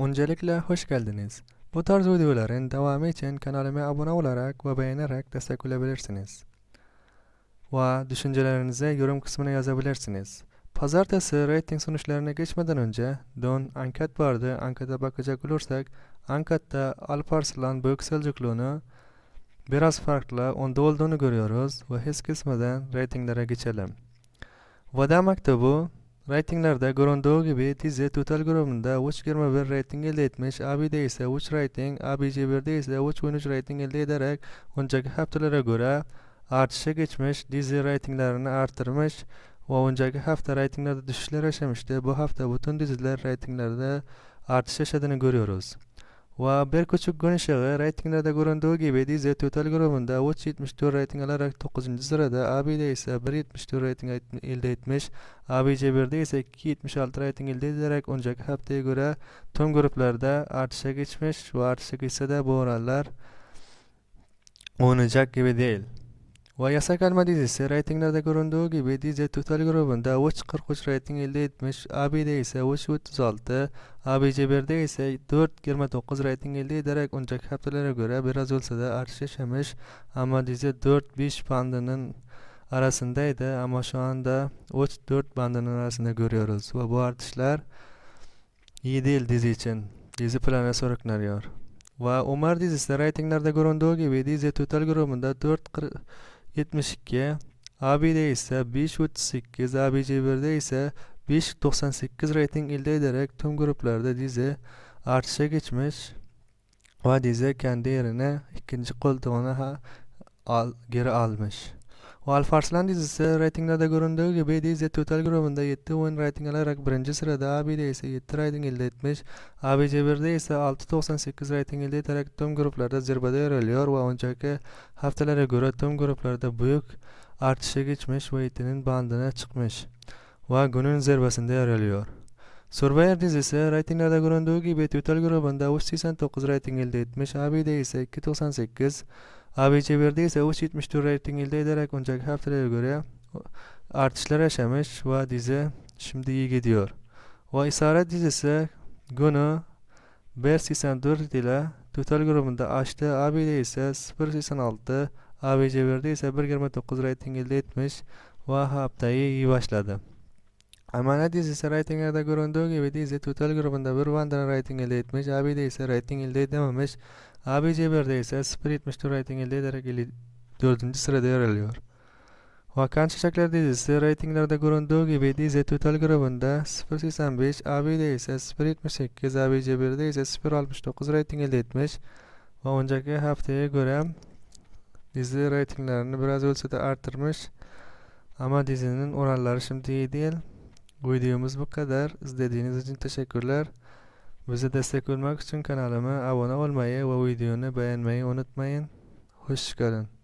Öncelikle hoş geldiniz. Bu tarz videoların devamı için kanalıma abone olarak ve beğenerek destek olabilirsiniz. Ve düşüncelerinizi yorum kısmına yazabilirsiniz. Pazartesi rating sonuçlarına geçmeden önce dün anket vardı. Ankete bakacak olursak ankette Alparslan Büyük Selçuklu'nu biraz farklı onda olduğunu görüyoruz ve hız kısmından ratinglere geçelim. Veda Mektubu Ratinglerde göründüğü gibi dizi Total grubunda 3.21 rating elde etmiş, AB'de ise 3 rating, ABC1'de ise 3.13 rating elde ederek önceki haftalara göre artışa geçmiş, dizi ratinglerini artırmış ve önceki hafta ratinglerde düşüşler yaşamıştı. Bu hafta bütün diziler ratinglerde artış yaşadığını görüyoruz. Ve bir küçük gün ışığı ratinglerde göründüğü gibi dizi Total grubunda 3.74 rating alarak 9. sırada, AB'de ise 1.74 rating et- elde etmiş, ABC1'de ise 2.76 rating elde ederek önceki haftaya göre tüm gruplarda artışa geçmiş ve artışa geçse de bu oranlar oynayacak gibi değil. Ve Yasak Elma dizisi ratinglerde göründüğü gibi dizi Total grubunda 3.43 rating elde etmiş, AB'de ise 3.36, ABC1'de ise 4.29 rating elde ederek önceki haftalara göre biraz olsa da artış yaşamış ama dizi 4-5 bandının arasındaydı ama şu anda 3-4 bandının arasında görüyoruz ve bu artışlar iyi değil dizi için. Dizi planı soruklanıyor. Ve Umar dizisi ratinglerde göründüğü gibi dizi Total grubunda 4.72, AB'de ise 5.38, ABC1'de ise 5.98 rating elde ederek tüm gruplarda dizi artışa geçmiş ve dizi kendi yerine ikinci koltuğuna al, geri almış. O Alparslan dizisi ratinglerde göründüğü gibi dizi Total grubunda 7 oyun rating alarak birinci sırada AB'de ise 7 rating elde etmiş. ABC1'de ise 6.98 rating elde ederek tüm gruplarda zirvede yer alıyor ve önceki haftalara göre tüm gruplarda büyük artışa geçmiş ve itinin bandına çıkmış ve günün zirvesinde yer alıyor. Survivor dizisi ratinglerde göründüğü gibi Total grubunda 3.89 rating elde etmiş, AB'de ise 2.98, ABC1'de ise 3.74 rating elde ederek önceki haftalara göre artışlar yaşamış ve dizi şimdi iyi gidiyor. Ve İsaret dizisi günü 1.84 ile Total grubunda açtı, AB'de ise 0.86, ABC1'de ise 1.29 rating elde etmiş ve haftayı iyi başladı. Emanet dizisi ratinglerde göründüğü gibi dizi Total grubunda bir bandanın rating elde etmiş, AB'de ise rating elde edememiş, ABC1'de ise 0.74 rating elde ederek 4. sırada yer alıyor. Vakan Çiçekler dizisi ratinglerde göründüğü gibi dizi Total grubunda 0.85, AB'de ise 0.78, ABC1'de ise 0.69 rating elde etmiş ve önceki haftaya göre dizi ratinglerini biraz da arttırmış ama dizinin oranları şimdi iyi değil. Videomuz bu kadar. İzlediğiniz için teşekkürler. Bize destek olmak için kanalıma abone olmayı ve videonu beğenmeyi unutmayın. Hoşçakalın.